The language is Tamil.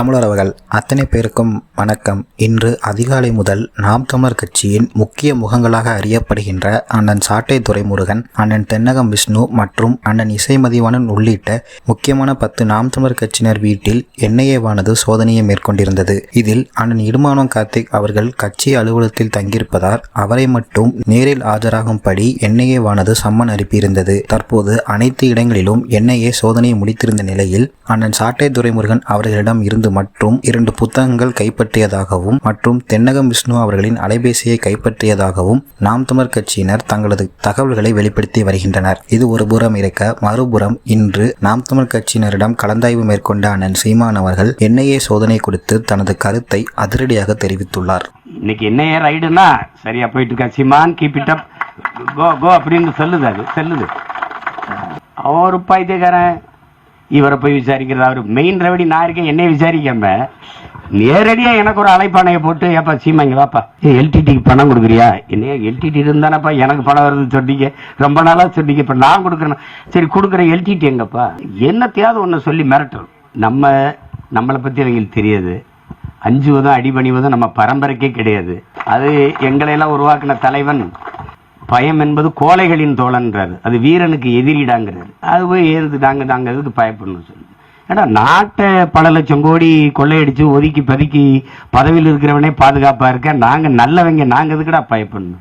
தமிழரவர்கள் அத்தனை பேருக்கும் வணக்கம். இன்று அதிகாலை முதல் நாம் தமிழர் கட்சியின் முக்கிய முகங்களாக அறியப்படுகின்ற அண்ணன் சாட்டை துரைமுருகன் அண்ணன் தென்னகம் விஷ்ணு மற்றும் அண்ணன் இசைமதிவாணன் உள்ளிட்ட முக்கியமான பத்து நாம் தமிழர் கட்சியினர் வீட்டில் என்ஐஏவானது சோதனையை மேற்கொண்டிருந்தது. இதில் அண்ணன் இடுமானம் கார்த்திக் அவர்கள் கட்சி அலுவலகத்தில் தங்கியிருப்பதால் அவரை மட்டும் நேரில் ஆஜராகும்படி என்ஐஏவானது சம்மன் அனுப்பியிருந்தது. தற்போது அனைத்து இடங்களிலும் என்ஐஏ சோதனையை முடித்திருந்த நிலையில் அண்ணன் சாட்டை துரைமுருகன் அவர்களிடம் இருந்து மற்றும் இரண்டு புத்தகங்கள் கைப்பற்றியதாகவும் மற்றும் தென்னகம் விஷ்ணு அவர்களின் அலைபேசியை கைப்பற்றியதாகவும் நாம் தமர் கட்சியினர் தங்களது தகவல்களை வெளிப்படுத்தி வருகின்றனர். இது ஒரு புறம் இருக்க மறுபுறம் இன்று நாம் தமிழ் கட்சியினரிடம் கலந்தாய்வு மேற்கொண்ட அண்ணன் சீமான் அவர்கள் என்ஐஏ சோதனை கொடுத்து தனது கருத்தை அதிரடியாக தெரிவித்துள்ளார். இன்னைக்கு என்ன ரைடுனா சரியா போயிட்டு இருக்கா? சிமான் கீப் இட் அப் கோ கோ அப்படின்னு சொல்லுது அது செல்லுது. அவன் ஒரு பைத்தியக்காரன். இவரை போய் விசாரிக்கிறது. அவர் மெயின் ரவடி நான் இருக்கேன் என்னை விசாரிக்காம நேரடியாக எனக்கு ஒரு அழைப்பானையை போட்டு ஏப்பா சீமா இங்கே வாப்பா. எல்டிடிக்கு பணம் கொடுக்குறியா? என்னையா எல்டிடி இருந்தானப்பா? எனக்கு பணம் வருது சொன்னீங்க. ரொம்ப நாளாக சொன்னீங்க. இப்போ நான் கொடுக்குறேன். சரி கொடுக்குற எல்டிடி எங்கப்பா? என்னத்தையாவது ஒன்று சொல்லி மிரட்டணும். நம்ம நம்மளை பற்றி அவங்களுக்கு தெரியாது. அஞ்சுவதும் அடிபணிவதும் நம்ம பரம்பரைக்கே கிடையாது. அது எங்களையெல்லாம் உருவாக்கின தலைவன் பயம் என்பது கோழைகளின் தோழன்றாரு அது வீரனுக்கு எதிரிடாங்கிறார் அது போய் ஏறுது நாங்கள் நாங்கள் எதுக்கு பயப்படணும் சொல்லி. ஏடா நாட்டை பல லட்சம் கோடி கொள்ளையடிச்சு ஒதுக்கி பதுக்கி பதவியில் இருக்கிறவனே பாதுகாப்பாக இருக்க நாங்கள் நல்லவங்க நாங்கள் எதுக்கடா பயப்படணும்?